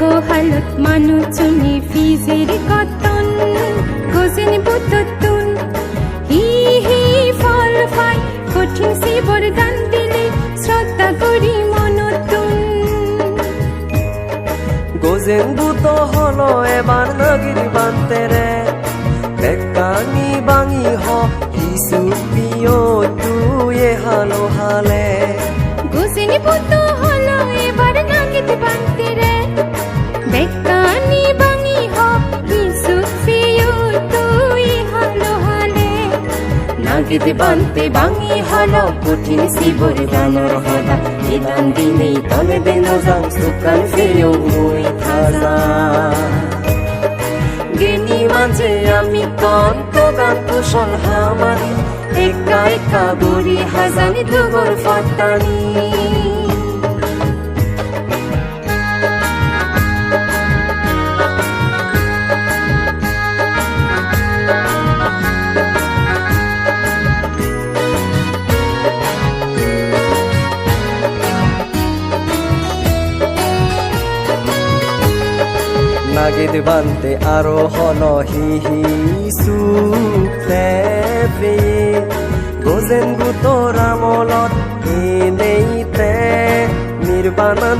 হালত মানু চুনি ফিজের কতন গোজেন বুততুন হি হি, ফল ফাই, কঠিন শিবর গান দিলে শ্রদ্ধা করি মনতুন। গোজেন বুত হলো এবার নগির বানতে রে। বেকানি বাঙি হ, হিসু নাগিত বানতে বাঙি হলো কঠিন শিবর গানর হলা নিদান দিনে তলে দেন যাং সুকান ফিউ মুই থাজা গেনি মাঝে আমি কন্ত গান কুশল হামারি। একা একা বুড়ি হাজানি দুগর ফাতানি নাগিদ বানতে আরও হন হি হি সুখে গোজেন গুতরা মলত এনেইতে নির্বাণান